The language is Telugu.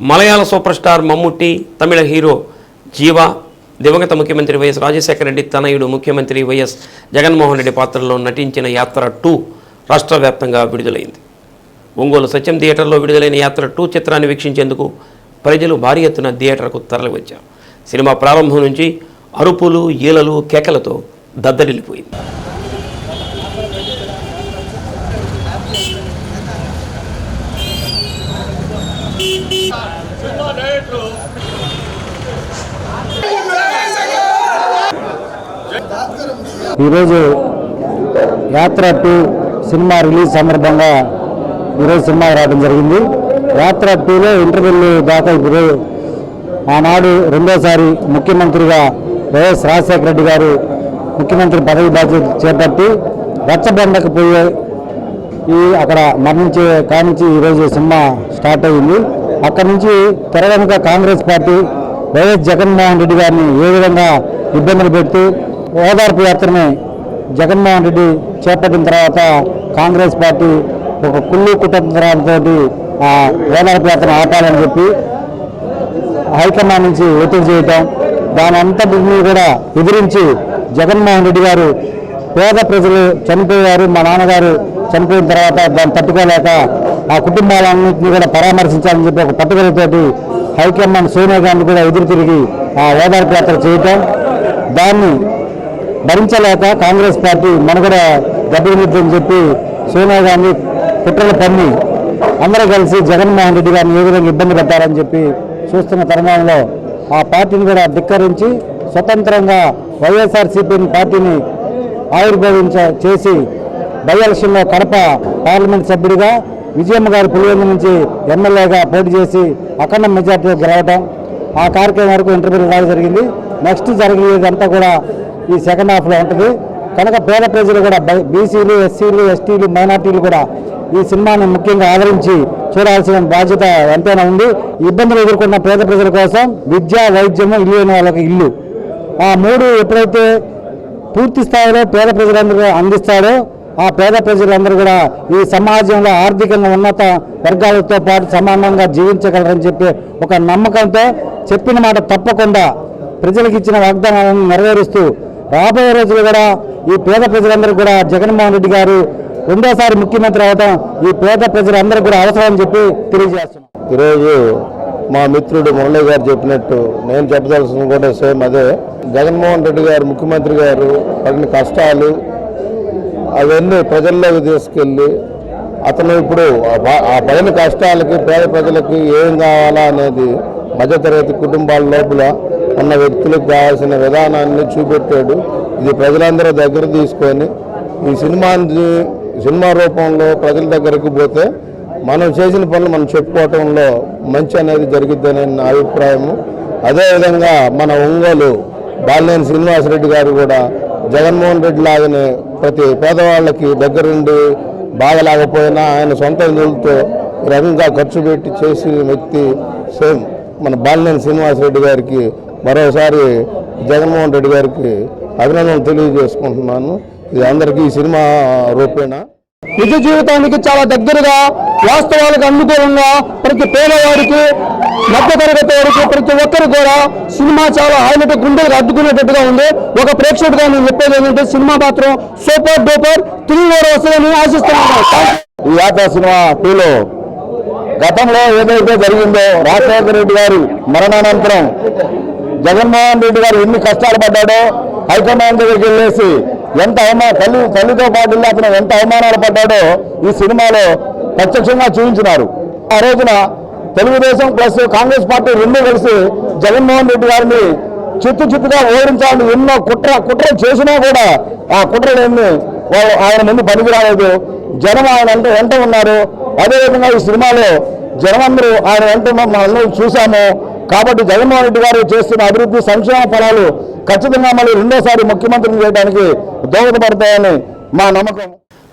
Malayalam super star Mammootty Tamil hero Jiiva దివంగత ముఖ్యమంత్రి వైఎస్ రాజశేఖర రెడ్డి తనయుడు ముఖ్యమంత్రి వైఎస్ జగన్మోహన్ రెడ్డి పాత్రలో నటించిన యాత్ర టూ రాష్ట్ర వ్యాప్తంగా విడుదలైంది. ఒంగోలు సత్యం థియేటర్లో విడుదలైన యాత్ర టూ చిత్రాన్ని వీక్షించేందుకు ప్రజలు భారీ ఎత్తున థియేటర్కు తరలివచ్చారు. సినిమా ప్రారంభం నుంచి అరుపులు ఈలలు కేకలతో దద్దరిల్లిపోయింది. ఈరోజు యాత్ర టూ సినిమా రిలీజ్ సందర్భంగా ఈరోజు సినిమా రావడం జరిగింది. యాత్ర టూలో ఇంటర్వ్యూలు దాకా ఇప్పుడు ఆనాడు రెండోసారి ముఖ్యమంత్రిగా వైఎస్ రాజశేఖర రెడ్డి గారు ముఖ్యమంత్రి పదవి బాధ్యత చేపట్టి రచ్చబండకు పోయే ఈ అక్కడ మరణించే కానించి ఈరోజు సినిమా స్టార్ట్ అయింది. అక్కడి నుంచి తెరవెనుక Congress party YS Jaganmohan Reddy గారిని ఏ విధంగా ఇబ్బందులు పెడుతూ ఓదార్పు యాత్రని జగన్మోహన్ రెడ్డి చేపట్టిన తర్వాత కాంగ్రెస్ పార్టీ ఒక కుళ్ళు కుటుంబంతో ఆ ఓదార్పు యాత్రను ఆపాలని చెప్పి హైకమాండ్ నుంచి ఒత్తిడి చేయటం దాని అంతటిని కూడా ఎదిరించి జగన్మోహన్ రెడ్డి గారు పేద ప్రజలు చనిపోయారు మా నాన్నగారు చనిపోయిన తర్వాత దాన్ని తట్టుకోలేక ఆ కుటుంబాలన్నింటినీ కూడా పరామర్శించాలని చెప్పి ఒక పట్టుదలతోటి హైకమాండ్ సోనియా గాంధీ కూడా ఎదురు తిరిగి ఆ ఓదార్పు యాత్ర చేయటం. దాన్ని భరించలేక కాంగ్రెస్ పార్టీ మనుగడ దెబ్బతినిద్దని చెప్పి సోనియా గాంధీ కుట్రల పన్ని అందరూ కలిసి జగన్మోహన్ రెడ్డి గారిని ఏ విధంగా ఇబ్బంది పెట్టారని చెప్పి చూస్తున్న తరుణంలో ఆ పార్టీని కూడా ధిక్కరించి స్వతంత్రంగా వైఎస్ఆర్సీపీ పార్టీని ఆవిర్భవించ చేసి బై కడప పార్లమెంట్ సభ్యుడిగా విజయమ్మ గారి పులివెందు నుంచి ఎమ్మెల్యేగా పోటీ చేసి అఖండ మెజార్టీ గెలవడం ఆ కార్యక్రమం వరకు ఇంటర్వ్యూలు రావడం జరిగింది. నెక్స్ట్ జరిగేదంతా కూడా ఈ సెకండ్ హాఫ్లో ఉంటుంది. కనుక పేద ప్రజలు కూడా బీసీలు ఎస్సీలు ఎస్టీలు మైనార్టీలు కూడా ఈ సినిమాని ముఖ్యంగా ఆదరించి చూడాల్సిన బాధ్యత ఎంతైనా ఉంది. ఇబ్బందులు ఎదుర్కొన్న పేద ప్రజల కోసం విద్య వైద్యము ఇల్లు లేని వాళ్ళకి ఇల్లు. ఆ మూడు ఎప్పుడైతే పూర్తి స్థాయిలో పేద ప్రజలందరూ అందిస్తాడో ఆ పేద ప్రజలందరూ కూడా ఈ సమాజంలో ఆర్థికంగా ఉన్నత వర్గాలతో పాటు సమానంగా జీవించగలరని చెప్పి ఒక నమ్మకంతో చెప్పిన మాట తప్పకుండా ప్రజలకు ఇచ్చిన వాగ్దానాలను నెరవేరుస్తూ రాబోయే రోజులు కూడా ఈ పేద ప్రజలందరూ కూడా జగన్మోహన్ రెడ్డి గారు రెండోసారి ముఖ్యమంత్రి అవడం ఈ పేద ప్రజలందరూ కూడా అవసరం అని చెప్పి తెలియజేస్తున్నాం. ఈరోజు మా మిత్రుడు మురళి గారు చెప్పినట్టు నేను చెప్పదలసింది కూడా సేమ్ అదే. జగన్మోహన్ రెడ్డి గారు ముఖ్యమంత్రి గారు పడిన కష్టాలు అవన్నీ ప్రజల్లోకి తీసుకెళ్ళి అతను ఇప్పుడు ఆ ప- ఆ పడిన కష్టాలకి పేద ప్రజలకి ఏం కావాలా అనేది మధ్యతరగతి కుటుంబాల లోపల ఉన్న వ్యక్తులకు కావాల్సిన విధానాన్ని చూపెట్టాడు. ఇది ప్రజలందరూ దగ్గర తీసుకొని ఈ సినిమాని సినిమా రూపంలో ప్రజల దగ్గరకు పోతే మనం చేసిన పనులు మనం చెప్పుకోవటంలో మంచి అనేది జరిగిద్దని నా అభిప్రాయము. అదేవిధంగా మన ఒంగోలు బాలినేని శ్రీనివాసరెడ్డి గారు కూడా జగన్మోహన్ రెడ్డి లాగానే ప్రతి పేదవాళ్ళకి దగ్గరుండి బాగలేకపోయినా ఆయన సొంత నిధులతో ఈ రకంగా ఖర్చు పెట్టి చేసిన వ్యక్తి సేమ్ మన బాలినేని శ్రీనివాసరెడ్డి గారికి మరోసారి జగన్మోహన్ రెడ్డి గారికి అభినందనలు తెలియజేసుకుంటున్నాను. ఇది అందరికీ ఈ సినిమా రూపేణా నిజ జీవితానికి చాలా దగ్గరగా వాస్తవాలకు అనుకూలంగా ప్రతి పేదవాడికి మధ్యతరగతి వారికి ప్రతి ఒక్కరు కూడా సినిమా చాలా హైలైట్ గుండెలకు అడ్డుకునేటట్టుగా ఉంది. ఒక ప్రేక్షకుడుగా నేను చెప్పేది ఏంటంటే సినిమా మాత్రం సూపర్ డూపర్ తిరిగి వస్తుందని ఆశిస్తున్నాను. ఈ యాత్ర సినిమా టూలో గతంలో ఏదైతే జరిగిందో రాజశేఖర రెడ్డి గారి మరణానంతరం జగన్మోహన్ రెడ్డి గారు ఎన్ని కష్టాలు పడ్డాడో హైకమాండ్ దగ్గరికి వెళ్ళేసి ఎంత అవమా తల్లి తల్లితో పాటు వెళ్ళి అతను ఎంత అవమానాలు పడ్డాడో ఈ సినిమాలో ప్రత్యక్షంగా చూపించినారు. ఆ రోజున తెలుగుదేశం ప్లస్ కాంగ్రెస్ పార్టీ రెండు కలిసి జగన్మోహన్ రెడ్డి గారిని చిత్తు చిత్తుగా ఓడించాలని ఎన్నో కుట్ర కుట్ర చేసినా కూడా ఆ కుట్రలేమి వాళ్ళు ఆయన ముందు పనికి రాలేదు జనం ఆయన అంటే వెంట ఉన్నారు. అదేవిధంగా ఈ సినిమాలో జనమందరూ ఆయన వెంట మనం చూశాము. కాబట్టి జగన్మోహన్ రెడ్డి గారు చేస్తున్న అభివృద్ధి సంక్షేమ ఫలాలు ఖచ్చితంగా మళ్ళీ రెండోసారి ముఖ్యమంత్రిని చేయడానికి దోహదపడతాయని మా నమ్మకం.